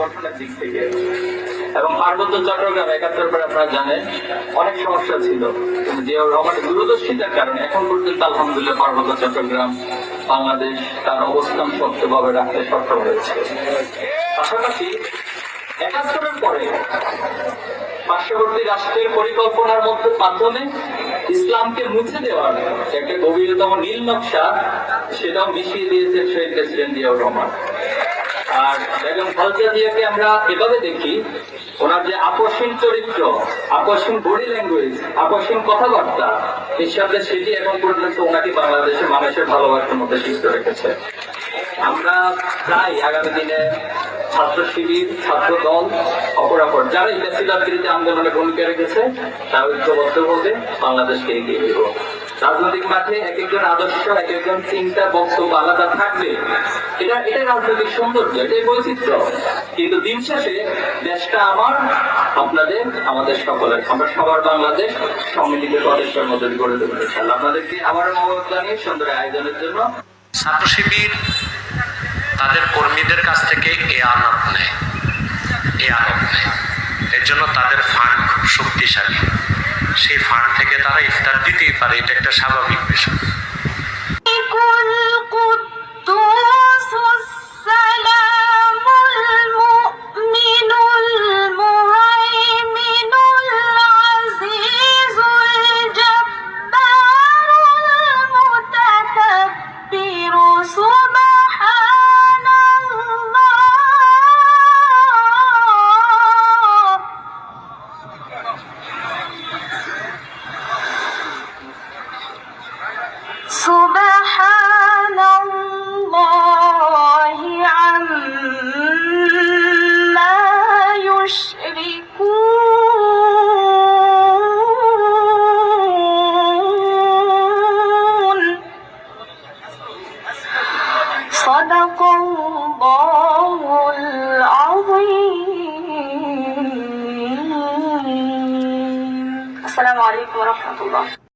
গঠনের দিক থেকে। এবং পার্বত্য চট্টগ্রাম একাত্তর পরে আপনারা জানেন, অনেক সমস্যা ছিল। জিয়াউর রহমানের দূরদর্শিতার কারণে এখন পর্যন্ত আলহামদুলিল্লাহ পার্বত্য চট্টগ্রাম, বাংলাদেশ তার অবস্থান শক্তভাবে রাখতে সক্ষম হয়েছে। পাশাপাশি একাত্তরের পরে পার্শ্ববর্তী রাষ্ট্রের পরিকল্পনার মধ্যে মাধ্যমে ইসলামকে মুছে দেওয়ার একটা গভীরতম নীল নকশা, সেটাও মিশিয়ে দিয়েছেন শহীদ প্রেসিডেন্ট জিয়াউর রহমান। আর বেগম খালেদা জিয়াকে আমরা এভাবে দেখি, ওনার যে আকর্ষণ চরিত্র, আকর্ষণ বডি ল্যাঙ্গুয়েজ আকর্ষণ কথাবার্তা, নিঃশব্দে সেটি এখন পর্যন্ত ওনাকে বাংলাদেশের মানুষের ভালোবাসার মধ্যে সিদ্ধ রেখেছে। আমরা চাই আগামী দিনে ছাত্র শিবির, ছাত্র দল অপরাপর যারা এই বেসিলার আন্দোলনে ভূমিকা রেখেছে, তারা ঐক্যবদ্ধ হবে, বাংলাদেশকে এগিয়ে দেব রাজনৈতিক মাঠে এক একজন আদর্শ, এক একজন চিন্তা, বক্তব্য আলাদা থাকবে। এটা এটা রাজনৈতিক সৌন্দর্য, এটাই বৈচিত্র্য। কিন্তু দিন শেষে দেশটা আমার আপনাদের, আমাদের সকলের, আমরা সবার বাংলাদেশ সম্মিলিত প্রদেশের মধ্যে গড়ে দেবো ইনশাআল্লাহ। আপনাদেরকে আবারও মহব্বত জানিয়ে সুন্দর আয়োজনের জন্য ছাত্র শিবির তাদের কর্মীদের কাছ থেকে এ আনত নেয়, এ আনত নেয়। এর জন্য তাদের ফান্ড খুব শক্তিশালী। সেই ফাঁড় থেকে তারা ইফতার দিতেই পারে এটা একটা স্বাভাবিক বিষয় Thank you. سبحان الله عما يشركون. صدق الله العظيم. السلام عليكم ورحمة الله.